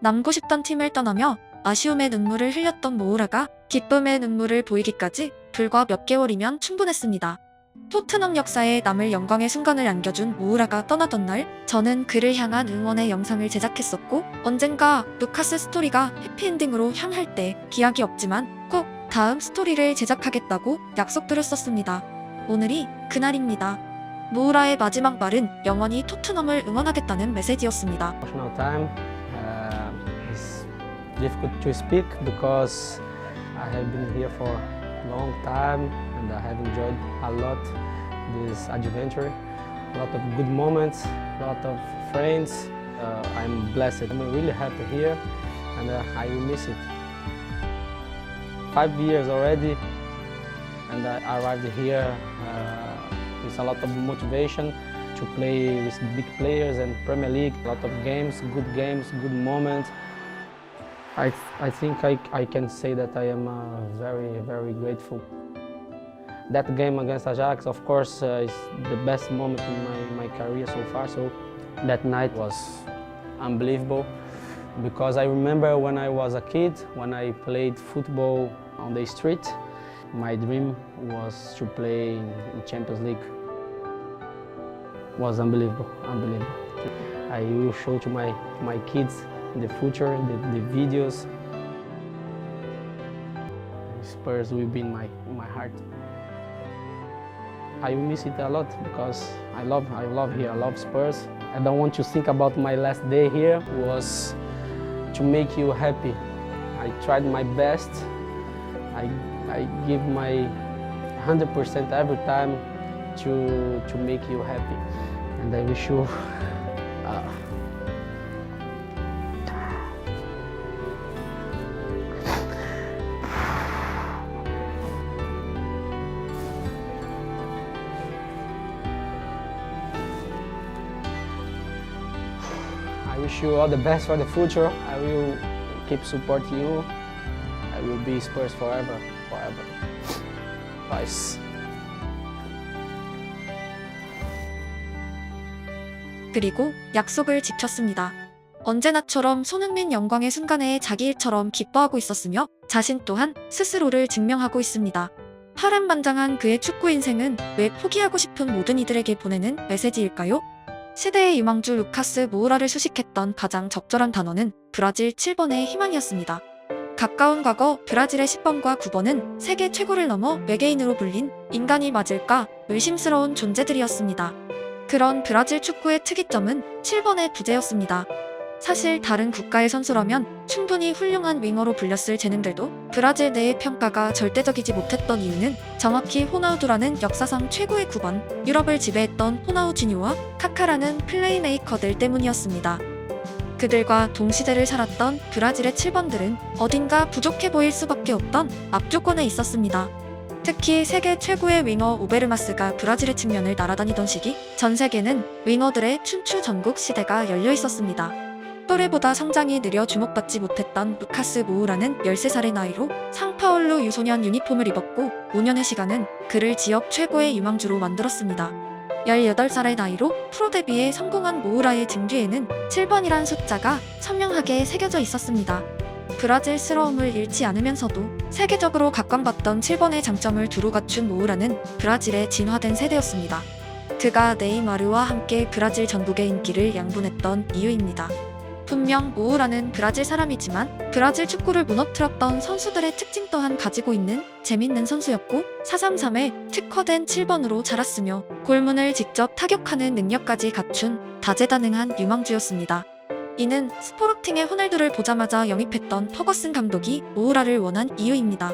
남고 싶던 팀을 떠나며 아쉬움의 눈물을 흘렸던 모우라가 기쁨의 눈물을 보이기까지 불과 몇 개월이면 충분했습니다. 토트넘 역사에 남을 영광의 순간을 안겨준 모우라가 떠나던 날, 저는 그를 향한 응원의 영상을 제작했었고, 언젠가 루카스 스토리가 해피엔딩으로 향할 때 기약이 없지만 꼭 다음 스토리를 제작하겠다고 약속드렸었습니다. 오늘이 그날입니다. 모우라의 마지막 말은 영원히 토트넘을 응원하겠다는 메시지였습니다. Emotional time. Uh, it's difficult to speak because I have been here for a long time and I have enjoyed a lot this adventure. A lot of good moments, a lot of friends. Uh, I'm blessed. I'm really happy here and uh, I will miss it. Five years already and I arrived here uh, with a lot of motivation to play with big players and Premier League. A lot of games, good games, good moments. I, I think I, I can say that I am uh, very, very grateful. That game against Ajax, of course, uh, is the best moment in my, my career so far. So that night was unbelievable because I remember when I was a kid, when I played football on the street, my dream was to play in, Champions League It was unbelievable, unbelievable. I will show to my, my kids in the future the, the videos. Spurs will be in my, in my heart. I miss it a lot because I love, I love here, I love Spurs. I don't want to think about my last day here was to make you happy. I tried my best. I, I give my 100% every time to, to make you happy. And I wish you uh, I wish you all the best for the future. I will keep supporting you. Will be Spurs forever, forever. Vice. 그리고 약속을 지켰습니다. 언제나처럼 손흥민 영광의 순간에 자기 일처럼 기뻐하고 있었으며 자신 또한 스스로를 증명하고 있습니다. 파란만장한 그의 축구 인생은 왜 포기하고 싶은 모든 이들에게 보내는 메시지일까요? 시대의 유망주 루카스 모우라를 수식했던 가장 적절한 단어는 브라질 7번의 희망이었습니다. 가까운 과거 브라질의 10번과 9번은 세계 최고를 넘어 외계인으로 불린 인간이 맞을까 의심스러운 존재들이었습니다. 그런 브라질 축구의 특이점은 7번의 부재였습니다. 사실 다른 국가의 선수라면 충분히 훌륭한 윙어로 불렸을 재능들도 브라질 내의 평가가 절대적이지 못했던 이유는 정확히 호나우두라는 역사상 최고의 9번, 유럽을 지배했던 호나우지뉴와 카카라는 플레이메이커들 때문이었습니다. 그들과 동시대를 살았던 브라질의 7번들은 어딘가 부족해 보일 수밖에 없던 앞조건에 있었습니다. 특히 세계 최고의 윙어 오베르마스가 브라질의 측면을 날아다니던 시기 전 세계는 윙어들의 춘추 전국 시대가 열려 있었습니다. 또래보다 성장이 느려 주목받지 못했던 루카스 모우라는 13살의 나이로 상파울루 유소년 유니폼을 입었고 5년의 시간은 그를 지역 최고의 유망주로 만들었습니다. 18살의 나이로 프로 데뷔에 성공한 모우라의 등 뒤에는 7번이란 숫자가 선명하게 새겨져 있었습니다. 브라질스러움을 잃지 않으면서도 세계적으로 각광받던 7번의 장점을 두루 갖춘 모우라는 브라질의 진화된 세대였습니다. 그가 네이마르와 함께 브라질 전국의 인기를 양분했던 이유입니다. 분명 모우라는 브라질 사람이지만 브라질 축구를 무너뜨렸던 선수들의 특징 또한 가지고 있는 재밌는 선수였고 433에 특화된 7번으로 자랐으며 골문을 직접 타격하는 능력까지 갖춘 다재다능한 유망주였습니다. 이는 스포르팅의 호날두를 보자마자 영입했던 퍼거슨 감독이 모우라를 원한 이유입니다.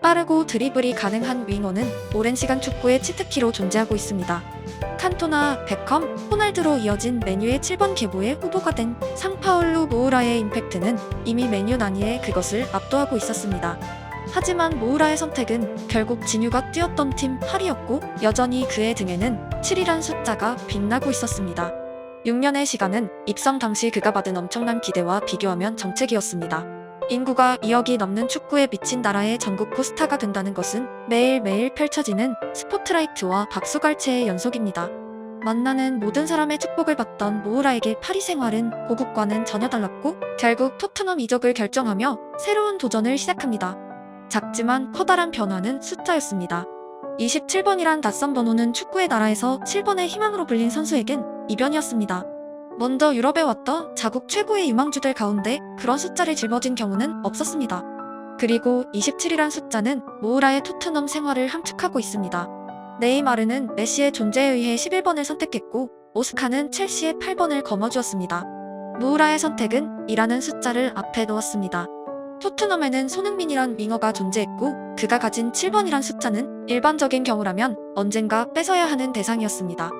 빠르고 드리블이 가능한 윙어는 오랜 시간 축구의 치트키로 존재하고 있습니다. 칸토나, 베컴, 호날두로 이어진 메뉴의 7번 계보에 후보가 된 상파울루 모우라의 임팩트는 이미 메뉴 난이에 그것을 압도하고 있었습니다. 하지만 모우라의 선택은 결국 진유가 뛰었던 팀 8이었고 여전히 그의 등에는 7이란 숫자가 빛나고 있었습니다. 6년의 시간은 입성 당시 그가 받은 엄청난 기대와 비교하면 정책이었습니다. 인구가 2억이 넘는 축구에 미친 나라의 전국구 스타가 된다는 것은 매일매일 펼쳐지는 스포트라이트와 박수갈채의 연속입니다. 만나는 모든 사람의 축복을 받던 모우라에게 파리 생활은 고국과는 전혀 달랐고 결국 토트넘 이적을 결정하며 새로운 도전을 시작합니다. 작지만 커다란 변화는 숫자였습니다. 27번이란 낯선 번호는 축구의 나라에서 7번의 희망으로 불린 선수에겐 이변이었습니다. 먼저 유럽에 왔던 자국 최고의 유망주들 가운데 그런 숫자를 짊어진 경우는 없었습니다. 그리고 27이란 숫자는 모우라의 토트넘 생활을 함축하고 있습니다. 네이마르는 메시의 존재에 의해 11번을 선택했고 오스카는 첼시의 8번을 거머쥐었습니다. 모우라의 선택은 이라는 숫자를 앞에 넣었습니다. 토트넘에는 손흥민이란 윙어가 존재했고 그가 가진 7번이란 숫자는 일반적인 경우라면 언젠가 뺏어야 하는 대상이었습니다.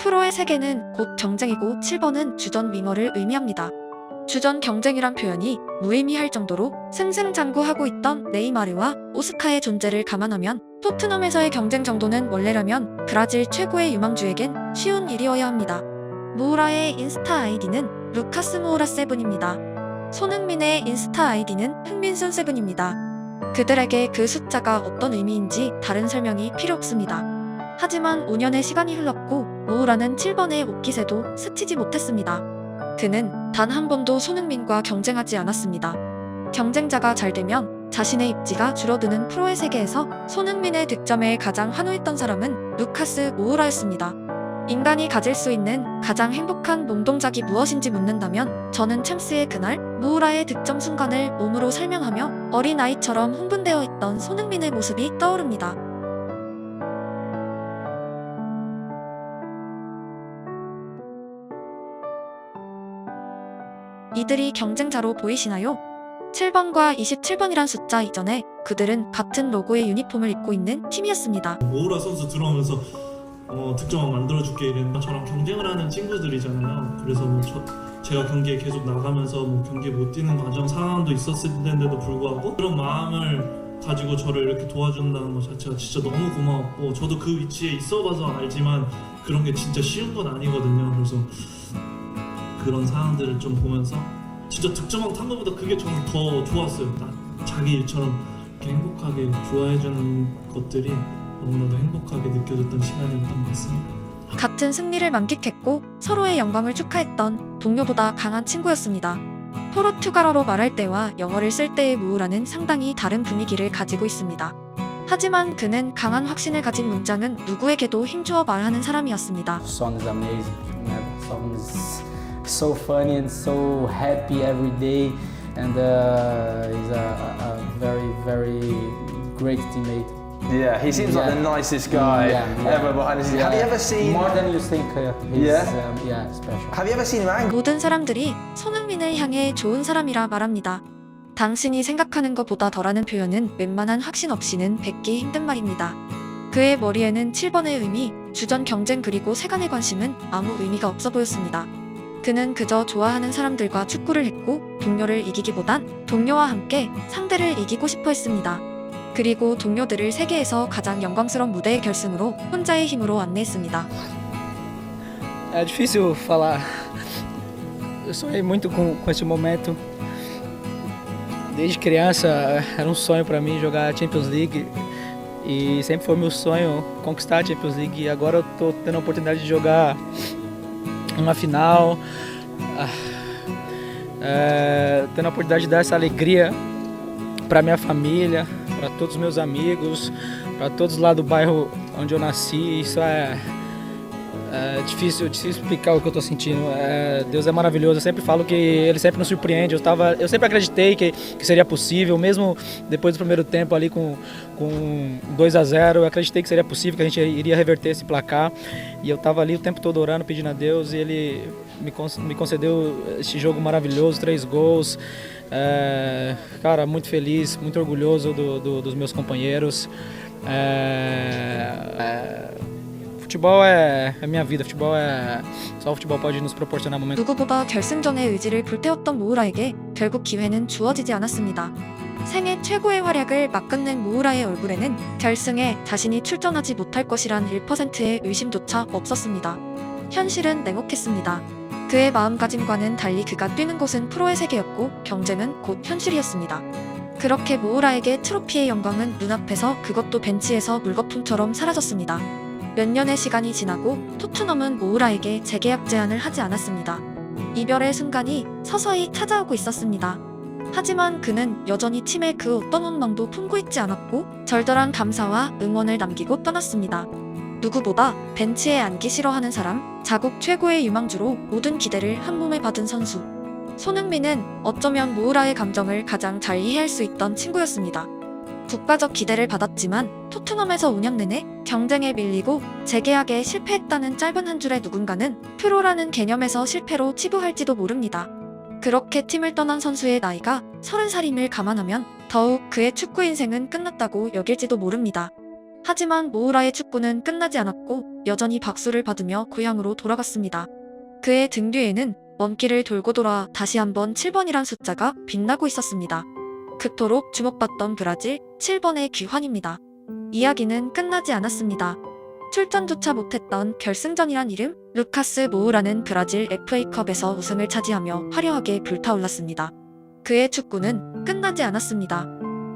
프로의 세계는 곧 경쟁이고 7번은 주전 윙어를 의미합니다. 주전 경쟁이란 표현이 무의미할 정도로 승승장구하고 있던 네이마르와 오스카의 존재를 감안하면 토트넘에서의 경쟁 정도는 원래라면 브라질 최고의 유망주에겐 쉬운 일이어야 합니다. 모우라의 인스타 아이디는 루카스 모우라 세븐입니다. 손흥민의 인스타 아이디는 흥민순 세븐입니다. 그들에게 그 숫자가 어떤 의미인지 다른 설명이 필요 없습니다. 하지만 5년의 시간이 흘렀고 모우라는 7번의 옷깃에도 스치지 못했습니다. 그는 단 한 번도 손흥민과 경쟁하지 않았습니다. 경쟁자가 잘 되면 자신의 입지가 줄어드는 프로의 세계에서 손흥민의 득점에 가장 환호했던 사람은 루카스 모우라였습니다. 인간이 가질 수 있는 가장 행복한 몸동작이 무엇인지 묻는다면 저는 챔스의 그날 모우라의 득점 순간을 몸으로 설명하며 어린아이처럼 흥분되어 있던 손흥민의 모습이 떠오릅니다. 이들이 경쟁자로 보이시나요? 7번과 27번이란 숫자 이전에 그들은 같은 로고의 유니폼을 입고 있는 팀이었습니다. 모우라 선수 들어오면서 어, 득점왕 만들어줄게 이랬는데 저랑 경쟁을 하는 친구들이잖아요. 그래서 뭐 저, 제가 경기에 계속 나가면서 뭐 경기 못 뛰는 과정 상황도 있었을 텐데도 불구하고 그런 마음을 가지고 저를 이렇게 도와준다는 것 자체가 진짜 너무 고마웠고 저도 그 위치에 있어봐서 알지만 그런 게 진짜 쉬운 건 아니거든요. 그래서 그런 상황들을 좀 보면서 진짜 득점왕 탄 것보다 그게 저는 더 좋았어요. 나, 자기 일처럼 이렇게 행복하게 좋아해주는 것들이 너무나도 행복하게 느껴졌던 시간이었던 것 같습니다. 같은 승리를 만끽했고 서로의 영광을 축하했던 동료보다 강한 친구였습니다. 포르투갈어로 말할 때와 영어를 쓸 때의 무우라는 상당히 다른 분위기를 가지고 있습니다. 하지만 그는 강한 확신을 가진 문장은 누구에게도 힘주어 말하는 사람이었습니다. So funny and so happy every day, and uh, he's a, a very, very great teammate. Yeah, he seems like the Yeah. nicest guy Yeah, yeah. ever behind the scenes. Have you ever seen? more than you think? Uh, he's, Yeah? um, yeah, special. Have you ever seen him angry? 모든 사람들이 손흥민을 향해 좋은 사람이라 말합니다. 당신이 생각하는 것보다 덜하는 표현은 웬만한 확신 없이는 뱉기 힘든 말입니다. 그의 머리에는 7번의 의미, 주전 경쟁 그리고 세간의 관심은 아무 의미가 없어 보였습니다. 그는 그저 좋아하는 사람들과 축구를 했고 동료를 이기기보단 동료와 함께 상대를 이기고 싶어 했습니다. 그리고 동료들을 세계에서 가장 영광스러운 무대의 결승으로 혼자의 힘으로 안내했습니다. É difícil falar. Eu sonhei muito com, com esse momento. Desde criança era um sonho para mim jogar Champions League e sempre foi meu sonho conquistar a Champions League. E agora eu tô tendo a oportunidade de jogar uma final, ah, é, tendo a oportunidade de dar essa alegria para minha família, para todos os meus amigos, para todos lá do bairro onde eu nasci. Isso é é difícil, difícil explicar o que eu tô sentindo. É, Deus é maravilhoso. Eu sempre falo que Ele sempre nos surpreende. Eu, tava, eu sempre acreditei que, que seria possível, mesmo depois do primeiro tempo ali com, com 2 a 0 Eu acreditei que seria possível, que a gente iria reverter esse placar. E eu tava ali o tempo todo orando, pedindo a Deus. E Ele me concedeu esse jogo maravilhoso três gols. É, cara, muito feliz, muito orgulhoso do- do- dos meus companheiros. É, é, futebol é, é minha vida, futebol é. Só o futebol pode nos proporcionar momentos. 누구보다 결승전의 의지를 불태웠던 모우라에게 결국 기회는 주어지지 않았습니다. 생애 최고의 활약을 막끝낸 모우라의 얼굴에는 결승에 자신이 출전하지 못할 것이란 1%의 의심조차 없었습니다. 현실은 냉혹했습니다. 그의 마음가짐과는 달리 그가 뛰는 곳은 프로의 세계였고 경쟁은 곧 현실이었습니다. 그렇게 모우라에게 트로피의 영광은 눈앞에서 그것도 벤치에서 물거품처럼 사라졌습니다. 몇 년의 시간이 지나고 토트넘은 모우라에게 재계약 제안을 하지 않았습니다. 이별의 순간이 서서히 찾아오고 있었습니다. 하지만 그는 여전히 팀의 그 어떤 원망도 품고 있지 않았고 절절한 감사와 응원을 남기고 떠났습니다. 누구보다 벤치에 앉기 싫어하는 사람, 자국 최고의 유망주로 모든 기대를 한 몸에 받은 선수. 손흥민은 어쩌면 모우라의 감정을 가장 잘 이해할 수 있던 친구였습니다. 국가적 기대를 받았지만 토트넘에서 5년 내내 경쟁에 밀리고 재계약에 실패했다는 짧은 한 줄에 누군가는 프로라는 개념에서 실패로 치부할지도 모릅니다. 그렇게 팀을 떠난 선수의 나이가 30살임을 감안하면 더욱 그의 축구 인생은 끝났다고 여길지도 모릅니다. 하지만 모우라의 축구는 끝나지 않았고 여전히 박수를 받으며 고향으로 돌아갔습니다. 그의 등 뒤에는 먼 길을 돌고 돌아 다시 한번 7번이란 숫자가 빛나고 있었습니다. 그토록 주목받던 브라질 7번의 귀환입니다. 이야기는 끝나지 않았습니다. 출전조차 못했던 결승전이란 이름 루카스 모우라는 브라질 FA컵에서 우승을 차지하며 화려하게 불타올랐습니다. 그의 축구는 끝나지 않았습니다.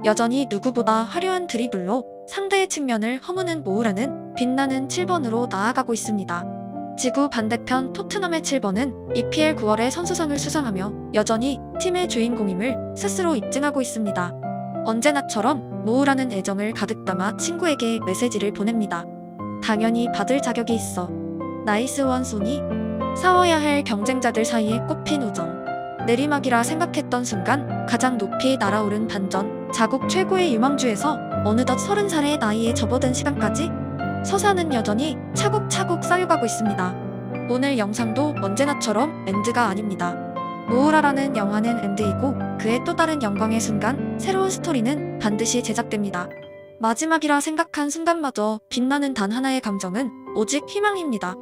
여전히 누구보다 화려한 드리블로 상대의 측면을 허무는 모우라는 빛나는 7번으로 나아가고 있습니다. 지구 반대편 토트넘의 7번은 EPL 9월에 선수상을 수상하며 여전히 팀의 주인공임을 스스로 입증하고 있습니다. 언제나처럼 모우라는 애정을 가득 담아 친구에게 메시지를 보냅니다. 당연히 받을 자격이 있어. 나이스 원 소니. 싸워야 할 경쟁자들 사이에 꼽힌 우정. 내리막이라 생각했던 순간 가장 높이 날아오른 반전. 자국 최고의 유망주에서 어느덧 30살의 나이에 접어든 시간까지 서사는 여전히 차곡차곡 쌓여가고 있습니다. 오늘 영상도 언제나처럼 엔드가 아닙니다. 모우라라는 영화는 엔드이고 그의 또 다른 영광의 순간, 새로운 스토리는 반드시 제작됩니다. 마지막이라 생각한 순간마저 빛나는 단 하나의 감정은 오직 희망입니다.